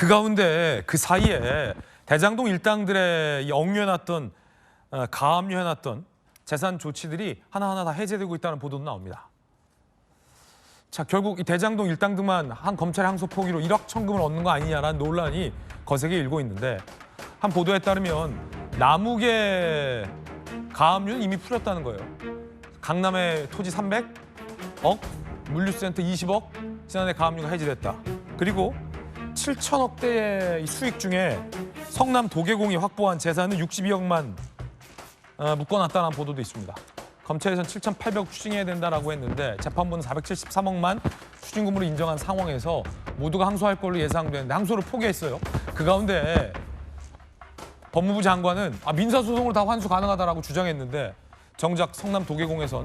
그 가운데 그 사이에 대장동 일당들의 이 억류해놨던 어, 가압류해놨던 재산 조치들이 하나하나 다 해제되고 있다는 보도도 나옵니다. 자 결국 이 대장동 일당들만 한 검찰의 항소 포기로 1억 천금을 얻는 거 아니냐라는 논란이 거세게 일고 있는데 한 보도에 따르면 남욱의 가압류는 이미 풀렸다는 거예요. 강남의 토지 300억, 물류센터 20억, 지난해 가압류가 해지됐다. 그리고 7천억 대의 이 수익 중에 성남 도계공이 확보한 재산은 62억만 어, 묶어놨다는 보도도 있습니다. 검찰에서는 7,800억 추징해야 된다라고 했는데 재판부는 473억만 추징금으로 인정한 상황에서 모두가 항소할 걸로 예상되는데 항소를 포기했어요. 그 가운데 법무부 장관은 아, 민사소송으로 다 환수 가능하다라고 주장했는데 정작 성남 도계공에선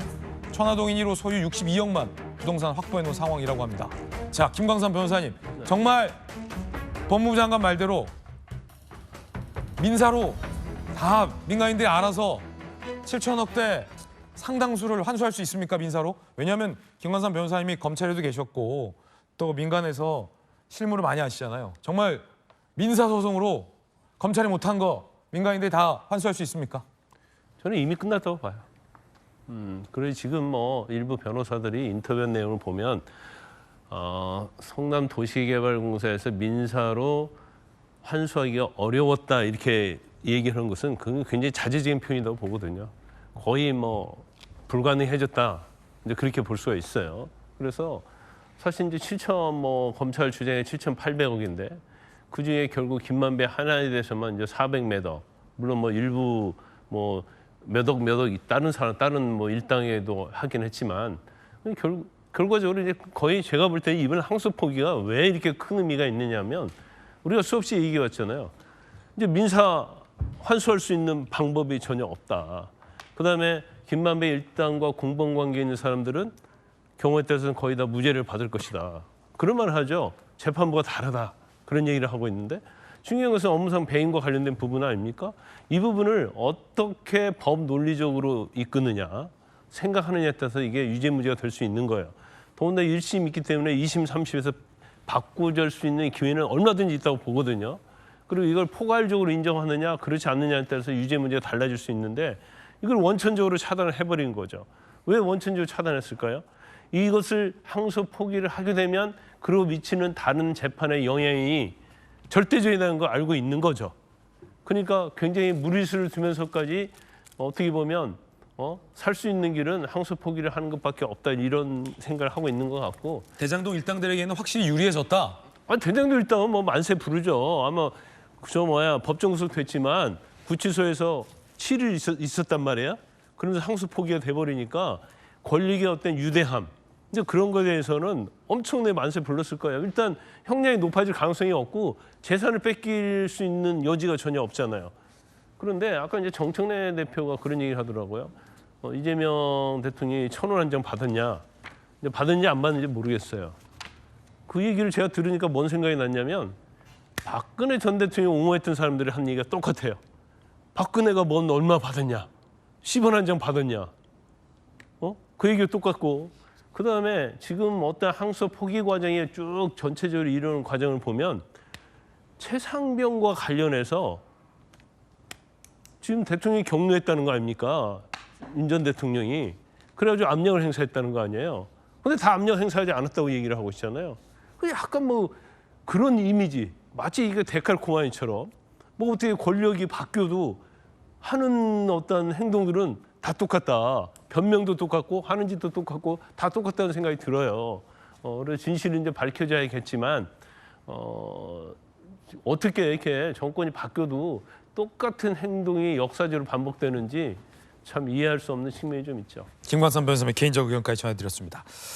천화동인 1호 소유 62억만 부동산 확보해 놓은 상황이라고 합니다. 자, 김광선 변호사님, 정말 법무부 장관 말대로 민사로 다 민간인들이 알아서 7천억대 상당수를 환수할 수 있습니까 민사로? 왜냐하면 김광선 변호사님이 검찰에도 계셨고 또 민간에서 실무를 많이 하시잖아요. 정말 민사 소송으로 검찰이 못한 거 민간인들이 다 환수할 수 있습니까? 저는 이미 끝났다고 봐요. 음, 그래 지금 뭐 일부 변호사들이 인터뷰 내용을 보면 어, 성남 도시개발공사에서 민사로 환수하기가 어려웠다 이렇게 얘기하는 것은 굉장히 자제적인 표현이라고 보거든요. 거의 뭐 불가능해졌다 이제 그렇게 볼 수가 있어요. 그래서 사실 이제 7천 뭐 검찰 주장에 7,800억인데 그 중에 결국 김만배 하나에 대해서만 이제 400매덕 물론 뭐 일부 뭐 몇억 몇억 다른 사람 다른 뭐 일당에도 하긴 했지만 결 결과적으로 이제 거의 제가 볼 때 이번 항소 포기가 왜 이렇게 큰 의미가 있느냐면 우리가 수없이 얘기해 왔잖아요. 이제 민사 환수할 수 있는 방법이 전혀 없다. 그다음에 김만배 일당과 공범 관계 있는 사람들은 경우에 따라서는 거의 다 무죄를 받을 것이다. 그런 말을 하죠. 재판부가 다르다. 그런 얘기를 하고 있는데 중요한 것은 업무상 배임과 관련된 부분 아닙니까? 이 부분을 어떻게 법 논리적으로 이끄느냐 생각하느냐에 따라서 이게 유죄 무죄가 될 수 있는 거예요. 더군다나 1심 있기 때문에 2심, 3심에서 바꾸줄 수 있는 기회는 얼마든지 있다고 보거든요. 그리고 이걸 포괄적으로 인정하느냐 그렇지 않느냐에 따라서 유죄 문제가 달라질 수 있는데 이걸 원천적으로 차단을 해버린 거죠. 왜 원천적으로 차단했을까요? 이것을 항소 포기를 하게 되면 그로 미치는 다른 재판의 영향이 절대적이라는 걸 알고 있는 거죠. 그러니까 굉장히 무리수를 두면서까지 어떻게 보면 어? 살 수 있는 길은 항소 포기를 하는 것밖에 없다 이런 생각을 하고 있는 것 같고 대장동 일당들에게는 확실히 유리해졌다. 아, 대장도 일단 뭐 만세 부르죠. 아마 저 뭐야 법정 구속됐지만 구치소에서 7일 있었, 있었단 말이야. 그러면서 항소 포기가 돼버리니까 권력의 어떤 유대함 이제 그런 거에 대해서는 엄청나게 만세 불렀을 거예요. 일단 형량이 높아질 가능성이 없고 재산을 뺏길 수 있는 여지가 전혀 없잖아요. 그런데 아까 이제 정청래 대표가 그런 얘기를 하더라고요. 어, 이재명 대통령이 천원 한 장 받았냐? 근데 받았냐 안 받는지 모르겠어요. 그 얘기를 제가 들으니까 뭔 생각이 났냐면 박근혜 전 대통령 옹호했던 사람들이 한 얘기가 똑같아요. 박근혜가 뭔 얼마 받았냐? 10원 한 장 받았냐? 어? 그 얘기가 똑같고 그 다음에 지금 어떤 항소 포기 과정에 쭉 전체적으로 이루는 과정을 보면 최상병과 관련해서 지금 대통령이 격려했다는 거 아닙니까? 윤전 대통령이 그래가지고 압력을 행사했다는 거 아니에요? 근데 다 압력 행사하지 않았다고 얘기를 하고 있잖아요. 그 약간 뭐 그런 이미지 마치 이게 데칼코마니처럼 뭐 어떻게 권력이 바뀌어도 하는 어떤 행동들은 다 똑같다. 변명도 똑같고 하는 짓도 똑같고 다 똑같다는 생각이 들어요. 어, 진실은 이제 밝혀져야겠지만 어, 어떻게 이렇게 정권이 바뀌어도 똑같은 행동이 역사적으로 반복되는지 참 이해할 수 없는 측면이 좀 있죠. 김광선 변호사님의 개인적 의견까지 전해드렸습니다.